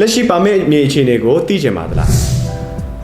လက်ရှိပါမစ်မြေအခြေအနေကိုသိချင်ပါသလား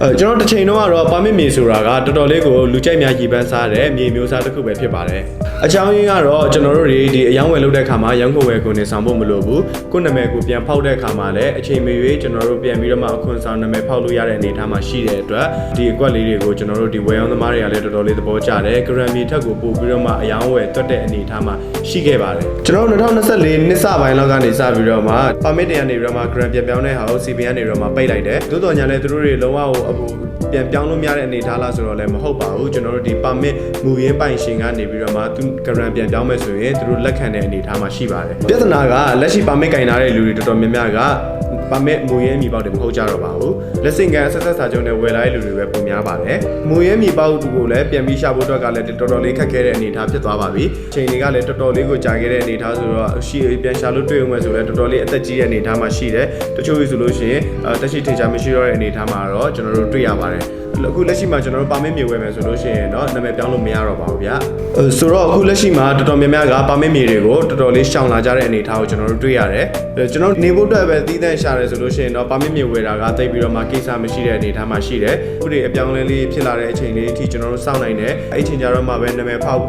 အဲကျွန်တော်တစ်ချိန်တော့ကတော့ပါမစ်မြေဆိုတာကတော်တော်လေးကိုလူကြိုက်များရည်ပန်းစားတဲ့မြေမျိုးစားတစ်ခုပဲဖြစ်ပါတယ်အကြောင်းရင်းကတော့ကျွန်တော်တို့တွေဒီအယောင်းဝယ်လုပ်တဲ့ခါမှာရောင်းခုဝယ်ကိုနေဆောင်ဖို့မလိုဘူးကိုယ့်နာမည်ကိုပြန်ဖောက်တဲ့ခါမှာလည်းအချိန်မရွေးကျွန်တော်တို့ပြန်ပြီးတော့မှအခွင့်ဆောင်နာမည်ဖောက်လို့ရတဲ့အနေအထားမှာရှိတဲ့အတွက်ဒီအကွက်လေးတွေကိုကျွန်တော်တို့ဒီဝယ်ရောင်းသမားတွေကလည်းတော်တော်လေးသဘောကျတယ်ဂရမ်မီထက်ကိုပို့ပြီးတော့မှအယောင်းဝယ်တွတ်တဲ့အနေအထားမှာရှိခဲ့ပါတယ်ကျွန်တော်တို့2024နှစ်စပိုင်းလောက်ကနေစပြီးတော့မှပါမစ်တွေကနေပြီးတော့မှဂရမ်ပြန်ပြောင်းတဲ့ဟာကို CPN နေပြီးတော့မှပိတ်လိုက်တယ်သို့တော်ညာလည်းသူတို့တွေလုံးဝဟိုအပူပြန်ပြောင်းလို့မရတဲ့အနေအထားလားဆိုတော့လည်းမဟုတ်ပါဘူးကျွန်တော်တို့ဒီ permit မူရင်းပိုင်ရှင်ကနေပြီးတော့မှသူ grant ပြန်ပြောင်းမယ်ဆိုရင်သူတို့လက်ခံတဲ့အနေအထားမှာရှိပါတယ်ပြဿနာကလက်ရှိ permit ကင်ထားတဲ့လူတွေတော်တော်များများက permit မူရင်းမြေပေါက်တွေမဟုတ်ကြတော့ပါဘူးလက်စင်ကန်ဆက်ဆက်စာချုပ်နဲ့ဝယ်လာတဲ့လူတွေပဲပုံများပါတယ်မူရင်းမြေပေါက်ကိုလည်းပြန်ပြီးရှာဖို့အတွက်ကလည်းတော်တော်လေးခက်ခဲတဲ့အနေအထားဖြစ်သွားပါပြီအချိန်တွေကလည်းတော်တော်လေးကိုကြာခဲ့တဲ့အနေအထားဆိုတော့ရှိပြန်ရှာလို့တွေ့အောင်မယ်ဆိုလည်းတော်တော်လေးအသက်ကြီးတဲ့အနေအထားမှာရှိတယ်တချို့ဆိုလို့ရှိရင်တက်ရှိထေချာမရှိတော့တဲ့အနေအထားမှာတော့ကျွန်တော်တို့တွေ့ရပါတယ် အခုလက်ရှိမှာကျွန်တော်တို့ပါမစ်မြေဝယ်မယ်ဆိုလို့ရှိရင်တော့နာမည်ပြောင်းလို့မရတော့ပါဘူးဗျ။ဆိုတော့အခုလက်ရှိမှာတော်တော်များများကပါမစ်မြေတွေကိုတော်တော်လေးရှောင်လာကြတဲ့အနေအထားကိုကျွန်တော်တို့တွေ့ရတယ်။ကျွန်တော်နေဖို့အတွက်ပဲတည်တံ့ရှာတယ်ဆိုလို့ရှိရင်တော့ပါမစ်မြေဝယ်တာကတိတ်ပြီးတော့မှကိစ္စမရှိတဲ့အနေအထားမှာရှိတယ်။အခုဒီအပြောင်းလဲလေးဖြစ်လာတဲ့အချိန်လေးအထိကျွန်တော်တို့စောင့်နိုင်တယ်။အဲ့အချိန်ကျတော့မှပဲနာမည်ဖောက်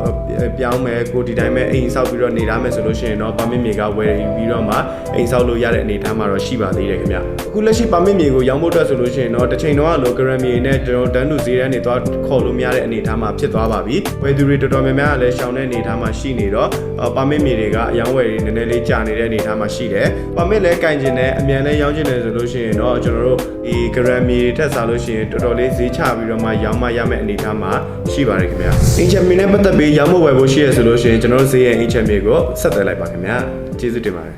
ပြောင်းမယ်ကိုဒီတိုင်းပဲအိမ်ဆောက်ပြီးတော့နေရမယ်ဆိုလို့ရှိရင်တော့ပါမစ်မြေကဝယ်ပြီးတော့မှအိမ်ဆောက်လို့ရတဲ့အနေအထားမှာတော့ရှိပါသေးတယ်ခင်ဗျ။အခုလက်ရှိပါမစ်မြေကိုရောင်းဖို့အတွက်ဆိုလို့ရှိရင်တော့တစ်ချိန်တော့လိုဂရမ်မြေနဲ့ကျွန်တော်တန်းတူဈေးတန်းတွေသွားခေါ်လို့မရတဲ့အနေအထားမှာဖြစ်သွားပါပြီ။ဝယ်သူတွေတော်တော်များများကလည်းရှောင်တဲ့အနေအထားမှာရှိနေတော့ပါမစ်မြေတွေကအယောင်းဝယ်တွေနည်းနည်းလေးကြာနေတဲ့အနေအထားမှာရှိတယ်။ပါမစ်လည်းကင်ကျင်တယ်အမြန်လည်းရောင်းကျင်တယ်ဆိုလို့ရှိရင်တော့ကျွန်တော်တို့ဒီဂရမ်မြေထက်စားလို့ရှိရင်တော်တော်လေးဈေးချပြီးတော့မှရောင်းမရမယ့်အနေအထားမှာရှိပါတယ်ခင်ဗျာ။အင်ချမ်မြေနဲ့ပတ်သက်ပြီးရောင်းဖို့ဝယ်ဖို့ရှိရဆိုလို့ရှိရင်ကျွန်တော်တို့ဈေးရဲ့အင်ချမ်မြေကိုဆက်သွယ်လိုက်ပါခင်ဗျာ။ကျေးဇူးတင်ပါတယ်